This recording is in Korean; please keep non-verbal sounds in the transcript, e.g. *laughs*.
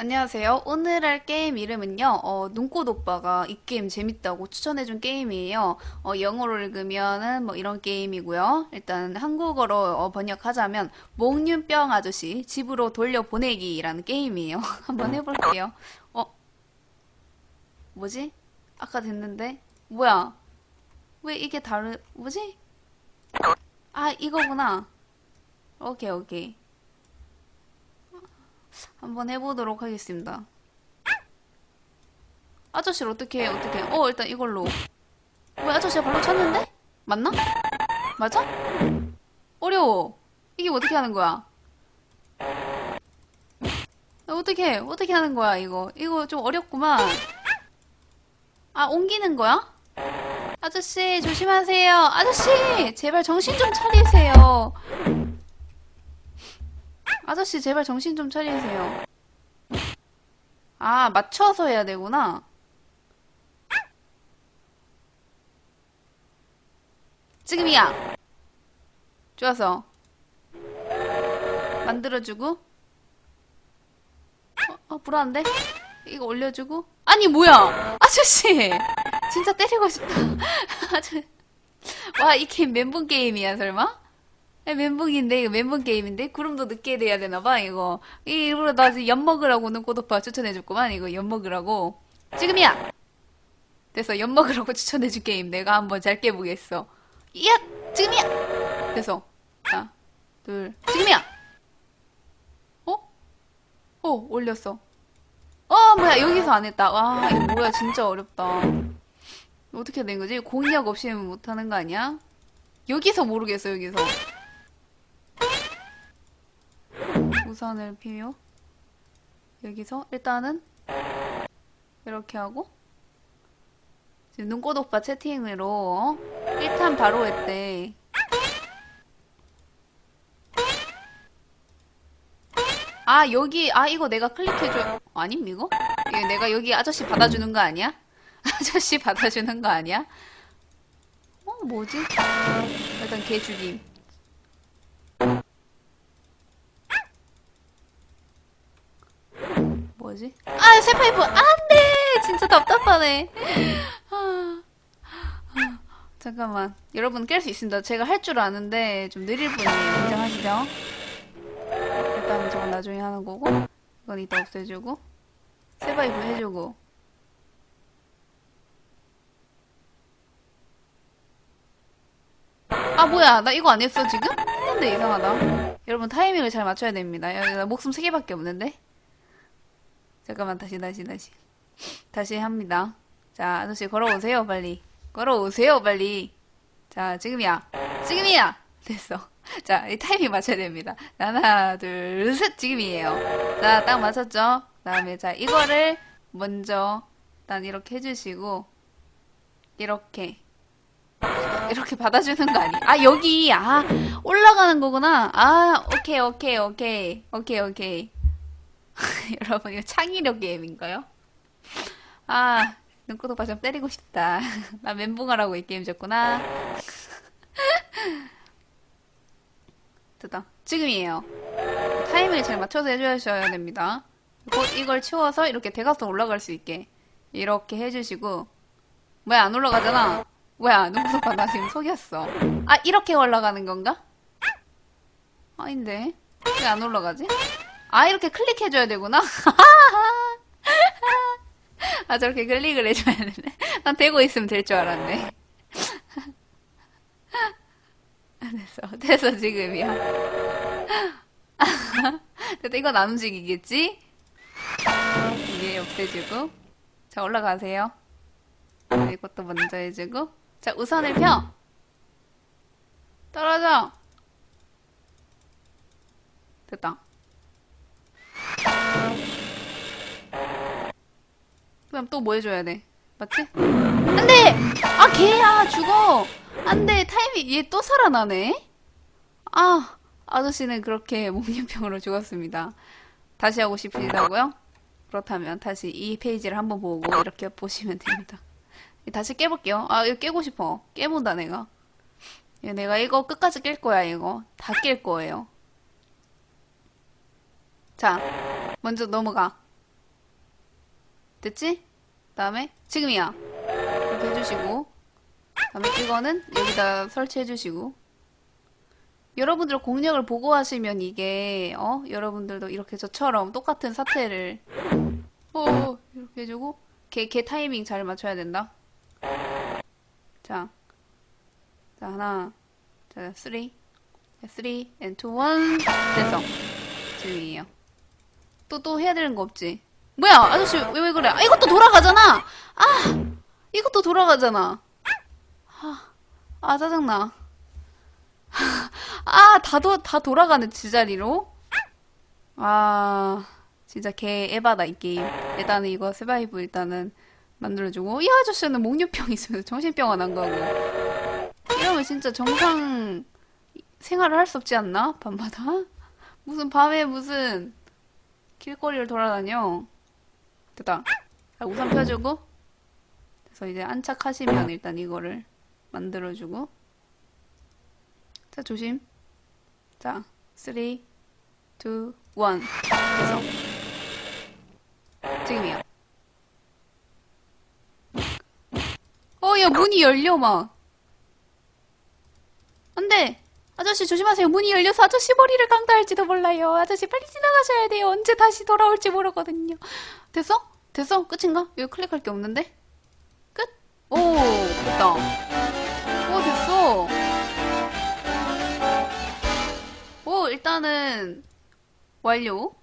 안녕하세요. 오늘 할 게임 이름은요, 어, 눈꽃 오빠가 이 게임 재밌다고 추천해준 게임이에요. 어, 영어로 읽으면은 뭐 이런 게임이고요. 일단 한국어로 어, 번역하자면, 몽윤병 아저씨 집으로 돌려보내기라는 게임이에요. *laughs* 한번 해볼게요. 어, 뭐지? 아까 됐는데? 뭐야? 왜 이게 다르, 뭐지? 아, 이거구나. 오케이, 오케이. 한번 해보도록 하겠습니다. 아저씨를 어떻게 해, 어떻게 해. 어, 일단 이걸로. 왜 아저씨가 발로 찼는데? 맞나? 맞아? 어려워. 이게 어떻게 하는 거야? 아, 어떻게 해? 어떻게 하는 거야, 이거? 이거 좀 어렵구만. 아, 옮기는 거야? 아저씨, 조심하세요. 아저씨, 제발 정신 좀 차리세요. 아저씨, 제발 정신 좀 차리세요. 아, 맞춰서 해야 되구나. 지금이야. 좋았어. 만들어주고. 어, 어, 불안한데? 이거 올려주고. 아니, 뭐야! 아저씨! 진짜 때리고 싶다. *laughs* 아저, 와, 이 게임 멘붕 게임이야, 설마? 야, 멘붕인데, 이거 멘붕 게임인데? 구름도 늦게 돼야 되나 봐, 이거. 이 일부러 나 지금 엿 먹으라고는 꽃오빠 추천해줬구만, 이거 엿 먹으라고. 지금이야! 됐어, 엿 먹으라고 *laughs* 추천해준 게임 내가 한번 잘 깨보겠어. 야! 지금이야! 됐어. 하나, 둘, 지금이야! 어? 어, 올렸어. 어, 뭐야, 여기서 안 했다. 와, 이거 뭐야, 진짜 어렵다. 어떻게 된 거지? 공약 없이는 못하는 거 아니야? 여기서 모르겠어, 여기서. 우산을 피며 여기서 일단은 이렇게 하고 지금 눈꽃 오빠 채팅으로 1탄 바로 했대 아 여기 아 이거 내가 클릭해줘 아님 이거? 이거 내가 여기 아저씨 받아주는 거 아니야? *laughs* 아저씨 받아주는 거 아니야? 어 뭐지? 일단 개 죽임 뭐지? 아, 새 파이프! 안 돼! 진짜 답답하네. 아, 아, 잠깐만. 여러분 깰 수 있습니다. 제가 할 줄 아는데 좀 느릴 뿐이에요. 인정하시죠? 일단 저건 나중에 하는 거고, 이건 이따 없애주고, 새 파이프 해주고. 아, 뭐야. 나 이거 안 했어, 지금? 했는데 이상하다. 여러분 타이밍을 잘 맞춰야 됩니다. 여기 나 목숨 3개밖에 없는데? 잠깐만 다시 다시 다시. 다시 합니다. 자 아저씨 걸어오세요 빨리. 걸어오세요 빨리. 자 지금이야. 지금이야! 됐어. 자 이 타이밍 맞춰야 됩니다. 하나 둘 셋 지금이에요. 자 딱 맞췄죠? 그 다음에 자 이거를 먼저 일단 이렇게 해주시고 이렇게. 이렇게 받아주는 거 아니야? 아 여기. 아 올라가는 거구나. 아 오케이 오케이 오케이. 오케이 오케이 *laughs* 여러분 이거 창의력 게임인가요? 아 오빠 좀 때리고 싶다. *laughs* 나 멘붕하라고 이 게임 줬구나. *laughs* 됐다. 지금이에요. 타이밍을 잘 맞춰서 해주셔야 됩니다. 이걸 치워서 이렇게 대각선 올라갈 수 있게 이렇게 해주시고 뭐야 안 올라가잖아. 뭐야 눈꽃 오빠 나 지금 속였어. 아 이렇게 올라가는 건가? 아닌데 왜 안 올라가지? 아, 이렇게 클릭해줘야 되구나? *laughs* 아, 저렇게 클릭을 해줘야 되네. 난 되고 있으면 될 줄 알았네. *laughs* 됐어. 됐어, 지금이야. *laughs* 됐다, 이건 안 움직이겠지? 이게 없애주고. 자, 올라가세요. 이것도 먼저 해주고. 자, 우선을 펴! 떨어져! 됐다. 그럼 또 뭐 해줘야 돼? 맞지? 안 돼! 아, 걔야! 죽어! 안 돼! 타이밍, 얘 또 살아나네? 아, 아저씨는 그렇게 *laughs* 목련병으로 죽었습니다. 다시 하고 싶으시다고요? 그렇다면 다시 이 페이지를 한번 보고 이렇게 보시면 됩니다. *laughs* 다시 깨볼게요. 아, 이거 깨고 싶어. 깨본다, 내가. 내가 이거 끝까지 깰 거야, 이거. 다 깰 거예요. 자, 먼저 넘어가. 됐지? 다음에 지금이야. 이렇게 해주시고 다음에 이거는 여기다 설치해주시고 여러분들 공략을 보고 하시면 이게 어 여러분들도 이렇게 저처럼 똑같은 사태를 어 이렇게 해주고 걔, 걔 타이밍 잘 맞춰야 된다. 자, 자 하나, 자 쓰리, 쓰리, two, one 됐어. 지금이에요. 또 또 해야 되는 거 없지? 뭐야 아저씨 왜 왜 그래? 아, 이것도 돌아가잖아. 아 이것도 돌아가잖아. 아, 아 짜증나. *laughs* 아, 다, 돌아가네, 제자리로. 아, 진짜 개 에바다, 이 게임. 일단은 이거 세바이브 일단은 만들어주고. 이 아저씨는 목류병 있으면서 정신병 안한 거고. 이러면 진짜 정상 생활을 할 수 없지 않나? 밤마다? 무슨 밤에 무슨 길거리를 돌아다녀. 됐다. 자, 우산 펴주고. 그래서 이제 안착하시면 일단 이거를 만들어주고. 자, 조심. 자, 3, 2, 1. 됐어. 지금이야. 어, 야, 문이 열려, 막. 안 돼! 아저씨 조심하세요. 문이 열려서 아저씨 머리를 강타할지도 몰라요. 아저씨 빨리 지나가셔야 돼요. 언제 다시 돌아올지 모르거든요. 됐어? 됐어? 끝인가? 여기 클릭할 게 없는데? 끝? 오, 됐다. 오, 됐어. 오, 일단은 완료.